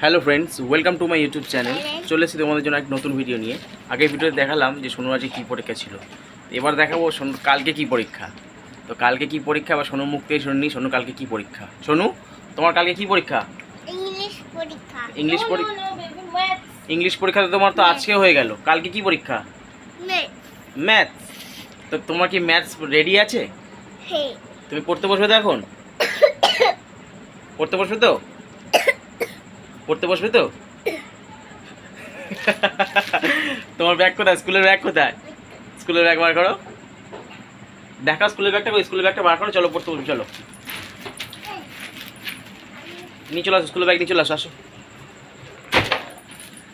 Hello friends welcome to my YouTube channel চলে এসেছি তোমাদের জন্য এক নতুন ভিডিও নিয়ে। আগের ভিডিওতে দেখালাম যে সোনুর আজকে কী পরীক্ষা ছিল। এবার দেখাবো সোনু কালকে কি পরীক্ষা। তো কালকে কি পরীক্ষা বা সোনুর মুখ থেকে শুনিনি সোনু কালকে কি পরীক্ষা। সোনু তোমার কালকে কি পরীক্ষা? ইংলিশ পরীক্ষা। ইংলিশ পরীক্ষা? তো তোমার তো আজকে হয়ে গেল। কালকে কি পরীক্ষা? ম্যাথ ম্যাথস তো তোমার কি ম্যাথস রেডি আছে? তুমি পড়তে বসবে তো এখন? পড়তে বসবে তো? পড়তে বসবে তো? তোমার ব্যাগ কোথায়? স্কুলের ব্যাগ কোথায়? স্কুলের ব্যাগ বার করো। দেখা স্কুলের ব্যাগটা স্কুলের ব্যাগটা বার করো, চলো পড়তে বসবে, চলো। নিয়ে চলে আসো, স্কুলের ব্যাগ নিয়ে চলে আসো আসো।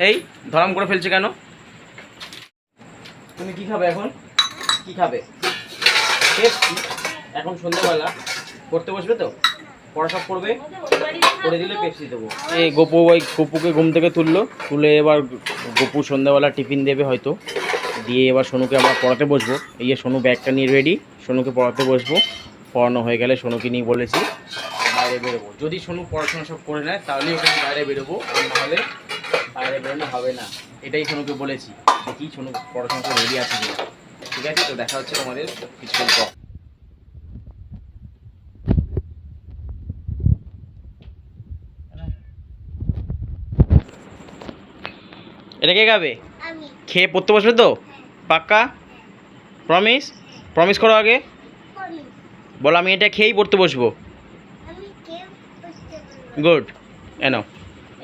এই, ধরাম করে ফেলছে কেন? তুমি কি খাবে এখন? কি খাবে? এখন সন্ধ্যাবেলা। পড়তে বসবে তো? পড়া সব পড়বে? করে দিলে দেবো এই গোপু ওই গোপুকে ঘুম থেকে তুললো, তুলে এবার গোপু সন্ধ্যাবেলা টিফিন দেবে হয়তো। দিয়ে এবার সোনুকে আমরা পড়াতে বসবো। এই যে সোনু ব্যাগটা নিয়ে রেডি সোনুকে পড়াতে বসবো। পড়ানো হয়ে গেলে সোনুকে নিয়ে বলেছি, বাইরে বেরোবো। যদি সোনু পড়াশোনা সব করে নেয়, তাহলে ওখানে বাইরে বেরোবো। আর নাহলে বাইরে বেরোনো হবে না। এটাই সোনুকে বলেছি। দেখি সোনু পড়াশোনা সব রেডি আছে ঠিক আছে, তো দেখা হচ্ছে তোমাদের কিছুক্ষণ পর। এটা কে গাবে? খেয়ে পড়তে বসবে তো? পাক্কা? প্রমিস প্রমিস করো আগে। বলো আমি এটা খেয়েই পড়তে বসবো। গুড এনো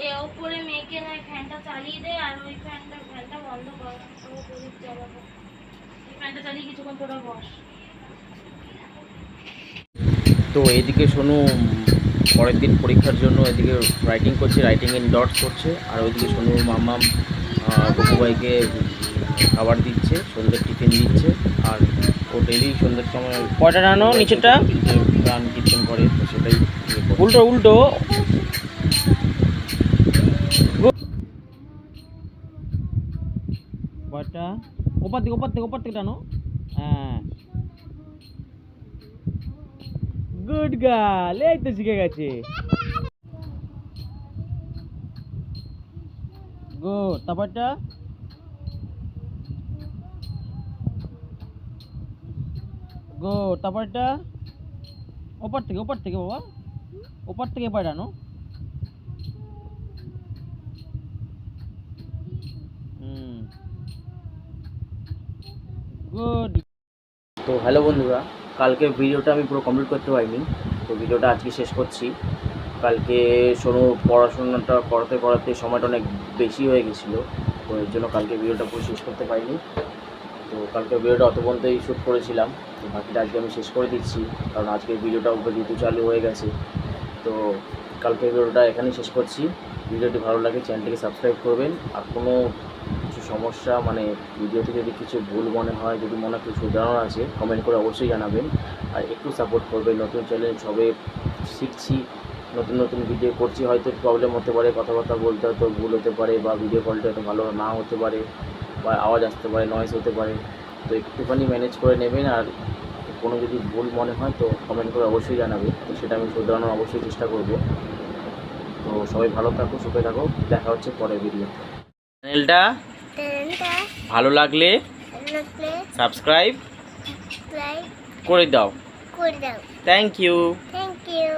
এ ওপরে মেয়েকে না ফ্যানটা চালিয়ে দে আর ওই ফ্যানটা ফ্যানটা বন্ধ কর ও প্রদীপ জ্বালাবো। এই ফ্যানটা চালিয়ে কিছুক্ষণ তোরা বস। তো এদিকে শোনো পরের দিন পরীক্ষার জন্য এদিকে রাইটিং করছে রাইটিংয়ে ডটস করছে আর ওইদিকে শোনো মাম্মাম বকুবাইকে খাবার দিচ্ছে সন্ধ্যের টিফিন দিচ্ছে আর ও ডেলি সন্ধ্যের সময় কয়টা রানো নিচেটা গান কীর্তন করে সেটাই উল্টো উল্টো। কয়টা? ওপার থেকে ওপার থেকে ওপার থেকে টানো। হ্যাঁ। গুড গার্ল এই তো শিখে গেছে। গুড তারপরটা গুড তারপরটা ওপার থেকে ওপার থেকে বাবা ওপার থেকে এবার আনো হুম গুড তো হ্যালো বন্ধুরা, কালকে ভিডিওটা আমি পুরো কমপ্লিট করতে পারিনি। তো ভিডিওটা আজকে শেষ করছি। কালকে শোনো পড়াশোনাটা করাতে করাতে সময়টা অনেক বেশি হয়ে গেছিল, তো এর জন্য কালকে ভিডিওটা পুরো শেষ করতে পারিনি। তো কালকে ভিডিওটা অত পর্যন্তই শ্যুট করেছিলাম, তো বাকিটা আজকে আমি শেষ করে দিচ্ছি, কারণ আজকে ভিডিওটা যেহেতু চালু হয়ে গেছে। তো কালকে ভিডিওটা এখানেই শেষ করছি। ভিডিওটি ভালো লাগে চ্যানেলটিকে সাবস্ক্রাইব করবেন। আর কোনো কিছু সমস্যা মানে ভিডিওতে যদি কিছু ভুল মনে হয়, যদি মনে কিছু জানার আছে কমেন্ট করে অবশ্যই জানাবেন। আর একটু সাপোর্ট করবেন, নতুন চ্যানেল সবে শিখছি। নতুন নতুন ভিডিও করছি হয়তো প্রবলেম হতে পারে কথাবার্তা বলতে হয়তো ভুল হতে পারে বা ভিডিও কলটা হয়তো ভালো না হতে পারে বা আওয়াজ আসতে পারে নয়েজ হতে পারে। তো একটুখানি ম্যানেজ করে নেবেন আর কোনো যদি ভুল মনে হয় তো কমেন্ট করে অবশ্যই জানাবে তো সেটা আমি শুধরানোর অবশ্যই চেষ্টা করব। তো সবাই ভালো থাকো সুখে থাকো। দেখা হচ্ছে পরের ভিডিও চ্যানেলটা ভালো লাগলে লাগলে সাবস্ক্রাইব করে দাও। করে দাও। Thank you thank you